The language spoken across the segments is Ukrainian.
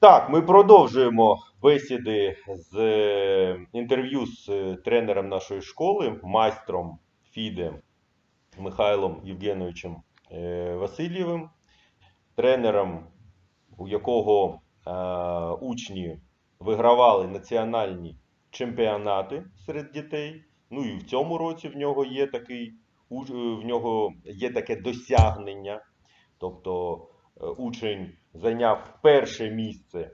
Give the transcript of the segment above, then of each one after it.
Так, ми продовжуємо бесіди з е, інтерв'ю з е, тренером нашої школи, майстром ФІДе Михайлом Євгеновичем е, Васильєвим, тренером, у якого учні вигравали національні чемпіонати серед дітей. Ну і в цьому році в нього є такий в нього є таке досягнення. Тобто учень зайняв перше місце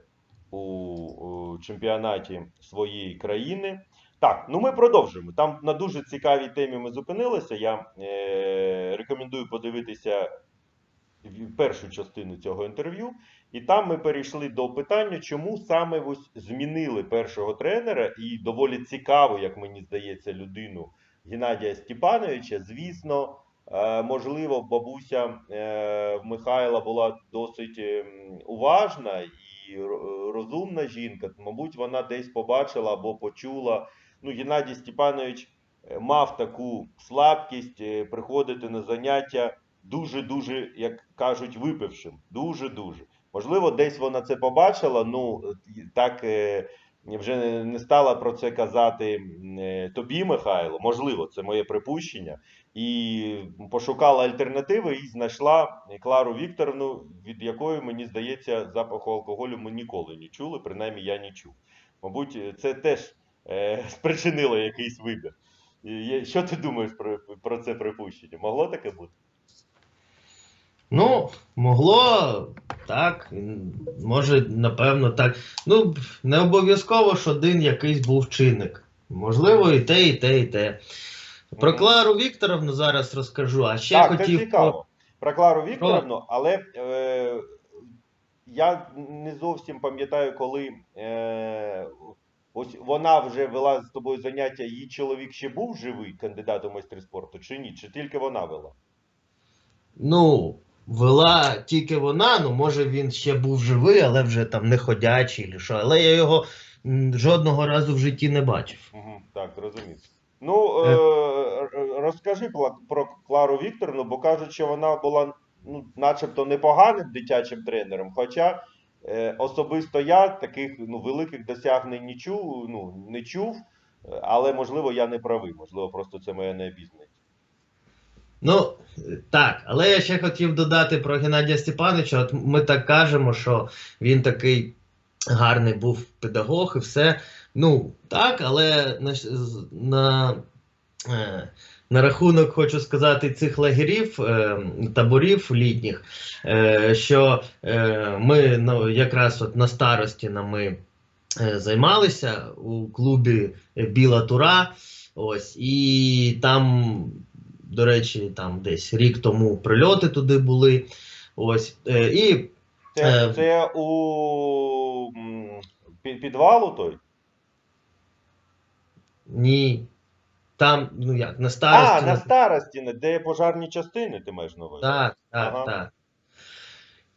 у, чемпіонаті своєї країни. Так, ну ми продовжуємо. Там на дуже цікавій темі ми зупинилися. Я е, рекомендую подивитися першу частину цього інтерв'ю. І там ми перейшли до питання, чому саме ось змінили першого тренера і доволі цікаву, як мені здається, людину Геннадія Степановича. Звісно, е, можливо, бабуся е, Михайла була досить ем, уважна і розумна жінка. Мабуть, вона десь побачила або почула. Ну, Геннадій Степанович е, мав таку слабкість е, приходити на заняття дуже-дуже, як кажуть, випившим. Дуже-дуже. Можливо, десь вона це побачила, ну так е, вже не- стала про це казати е, тобі, Михайло. Можливо, це моє припущення. І пошукала альтернативи і знайшла Клару Вікторовну, від якої, мені здається, запаху алкоголю ми ніколи не чули, принаймні я не чув. Мабуть, це теж е, спричинило якийсь вибір. Що ти думаєш про, про це припущення? Могло таке бути? Ну, могло так, може, напевно, так. Ну, не обов'язково, що один якийсь був чинник. Можливо, і те, і те, і те. Про Клару Вікторовну зараз розкажу, а ще так, хотів. це цікаво. Про Клару Вікторовну, але е, я не зовсім пам'ятаю, коли е, ось вона вже вела з тобою заняття, її чоловік ще був живий, кандидат у майстри спорту, чи ні? Чи тільки вона вела? Ну, вела тільки вона, ну може він ще був живий, але вже там не ходячий, чи що. Але я його жодного разу в житті не бачив. Угу, так, зрозумів. Ну, е, розкажи про Клару Вікторовну, бо кажуть, що вона була ну, начебто непоганим дитячим тренером, хоча е, особисто я таких ну, великих досягнень не чув, ну, не чув, е, але можливо я не правий, можливо, просто це моя необізнаність. Ну, так, але я ще хотів додати про Геннадія Степановича. От ми так кажемо, що він такий гарний був педагог і все. Ну, так, але на, на, е, на рахунок хочу сказати цих лагерів, е, таборів літніх, е, що ми ну, якраз от на старості ми займалися у клубі Біла Тура. Ось, і там, до речі, там десь рік тому прильоти туди були. Ось, е, і Це, Е, це у підвалу той? ні. Там, ну як, на старості. а, на на- старості, де пожарні частини, ти маєш на увазі? Так, так, Ага. так.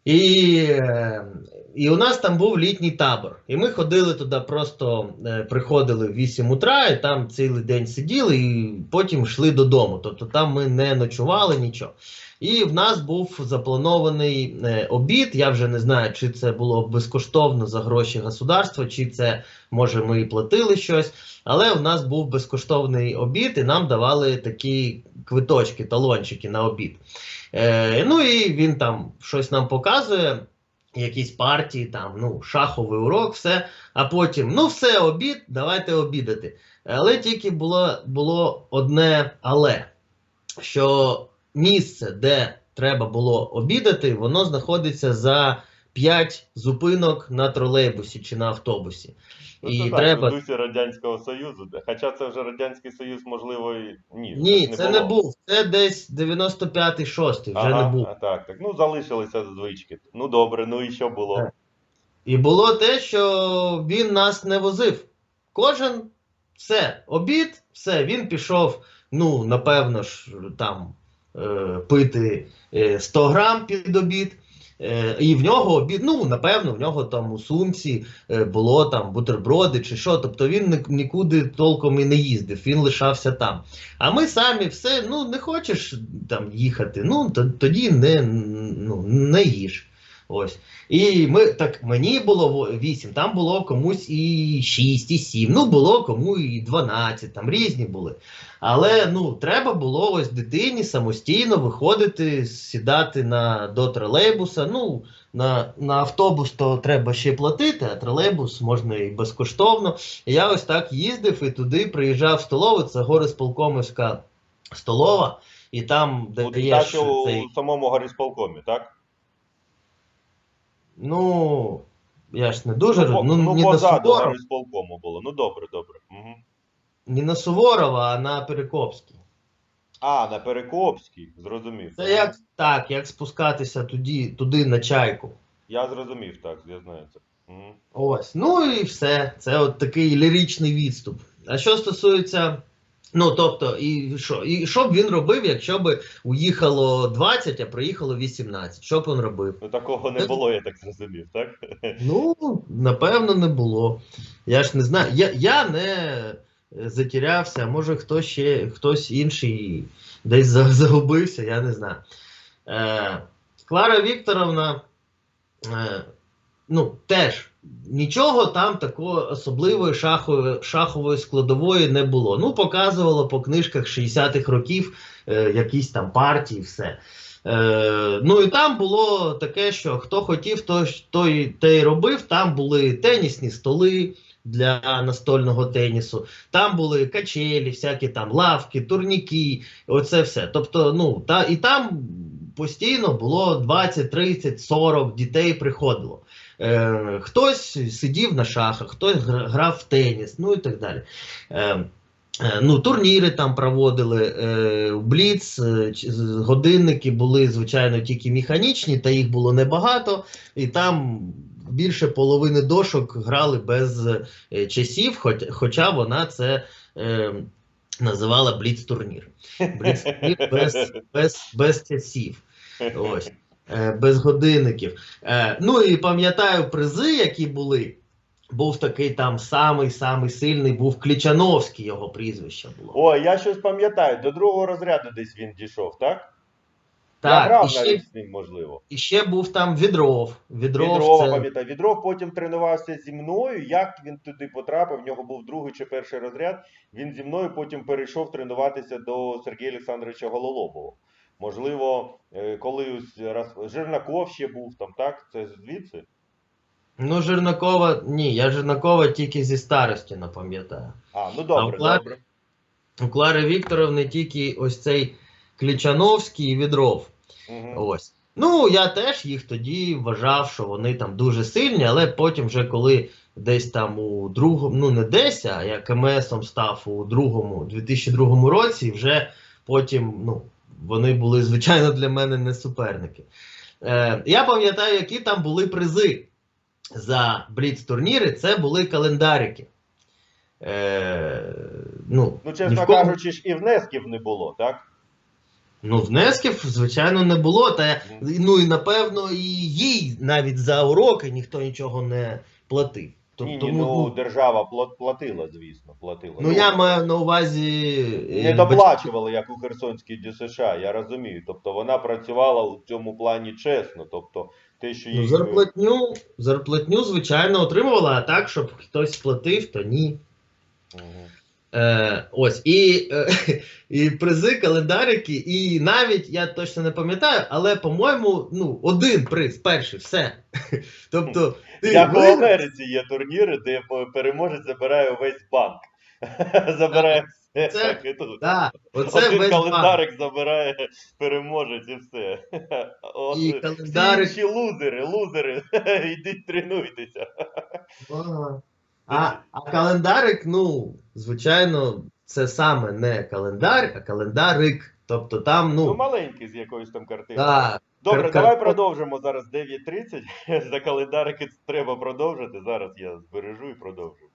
І, е, і у нас там був літній табор. І ми ходили туди, просто е, приходили в 8 утра, і там цілий день сиділи, і потім йшли додому. Тобто там ми не ночували нічого. І в нас був запланований е, обід. Я вже не знаю, чи це було безкоштовно за гроші государства, чи це може ми і платили щось. Але в нас був безкоштовний обід, і нам давали такі квиточки, талончики на обід. Е, ну і він там щось нам показує, якісь партії, там, ну, шаховий урок, все. А потім, ну, все, обід, давайте обідати. Але тільки було, було одне але, що місце, де треба було обідати, воно знаходиться за 5 зупинок на тролейбусі чи на автобусі. Ну, і це так, в дусі Радянського Союзу. Хоча це вже Радянський Союз, можливо, і ні. Ні, ж це не був. Це десь 95-й, 6-й, вже Ага, не був. так, так. Ну, залишилися звички. Ну добре, ну і що було? Так. І було те, що він нас не возив. Кожен все, обід, все, він пішов, ну, напевно ж, там е, пити е, 100 грам під обід. Е, і в нього ну, напевно, в нього там у сумці е, було там бутерброди чи що. Тобто він ні- нікуди толком і не їздив, він лишався там. А ми самі все, ну, не хочеш там їхати, ну, то- тоді не, ну, не їж. Ось. І ми так мені було 8, там було комусь і 6, і 7, ну було кому і 12, там різні були. Але ну треба було ось дитині самостійно виходити, сідати на до тролейбуса. Ну на, на автобус то треба ще платити, а тролейбус можна і безкоштовно. І я ось так їздив і туди приїжджав в столову, це Горисполкомівська столова, і там де даєш цей. у самому горисполкомі, так? Ну, я ж не дуже ну, ну, ну не на позаду Суворова, горисполкому було. Ну добре, добре. Угу. не на Суворова, а на Перекопській. А, на Перекопській, зрозумів. Це як так, як спускатися туди, туди на чайку. Я зрозумів, так, я знаю це. Угу. Ось. Ну і все. Це от такий ліричний відступ. А що стосується. Ну, тобто, і що? І що б він робив, якщо б уїхало 20, а приїхало 18? Що б він робив? Ну такого не було, я так зрозумів, так? Ну, напевно, не було. Я ж не знаю. Я, я не затірявся, а може хтось ще, хтось інший десь загубився, я не знаю. Е, Клара Вікторовна, е, ну, теж нічого там такої особливої шахової, складової не було. Ну, показувало по книжках 60-х років е, якісь там партії, все. Е, ну і там було таке, що хто хотів, той, той те й робив. Там були тенісні столи для настольного тенісу, там були качелі, всякі там лавки, турніки, оце все. Тобто, ну, та, і там постійно було 20, 30, 40 дітей приходило. Е, хтось сидів на шахах, хтось грав в теніс, ну і так далі. Е, Е, Ну, турніри там проводили, е, Бліц, е, годинники були, звичайно, тільки механічні, та їх було небагато, і там більше половини дошок грали без часів, хоч, хоча вона це називала Бліц-турнір. Бліц-турнір без, без, без часів. Ось. Е, без годинників. Е, ну і пам'ятаю призи, які були. Був такий там самий самий сильний, був Клічановський, його прізвище було. О, я щось пам'ятаю, до другого розряду десь він дійшов, так? я грав і ще, навіть з ним, можливо. і ще був там Відров. Відров, Відрова це... пам'ятаю. Відров потім тренувався зі мною. Як він туди потрапив? В нього був другий чи перший розряд. Він зі мною потім перейшов тренуватися до Сергія Олександровича Гололобова. Можливо, е, коли раз Жернаков ще був там, так? Це звідси? Ну, Жернакова, ні, я Жернакова тільки зі старості не пам'ятаю. А, ну добре, Клар- добре. У Клари Вікторовни тільки ось цей Клічановський і Відров. Угу. Ось. Ну, я теж їх тоді вважав, що вони там дуже сильні, але потім, вже коли десь там у другому, ну не десь, а я КМСом став у другому, 2002 році, вже потім, ну, вони були, звичайно, для мене не суперники. Е, я пам'ятаю, які там були призи за Бліц-турніри, це були календарики. Е, ну, Ну, чесно кого- кажучи, ж і внесків не було, так? Ну, внесків, звичайно, не було. Та, ну і напевно, і їй навіть за уроки ніхто нічого не платив. Ні, ні, тому, ну ну, держава пла- платила, звісно, платила. ну, я маю на увазі. не е, доплачували, як у Херсонській ДСШ, я розумію. Тобто вона працювала у цьому плані чесно. Тобто, те, що Ну, зарплатню, зарплатню, звичайно, отримувала, а так, щоб хтось платив, то ні. Мгм. Е, ось, і, е, і призи, календарики, і навіть я точно не пам'ятаю, але, по-моєму, ну, один приз, перший, все. Тобто, ти Як виграв- Америці є турніри, де переможець забирає увесь банк. забирає все. Це- Так, і тут. Да, оце Один весь банк. календарик забирає переможець і все. От, І всі інші лузери, лузери, йдіть тренуйтеся. А, а календарик, ну, звичайно, це саме не календар, а календарик. Тобто там, Ну, ну, маленький з якоюсь там картиною. да, Добре, Кар- давай продовжимо зараз 9.30. За календарики треба продовжити. Зараз я збережу і продовжу.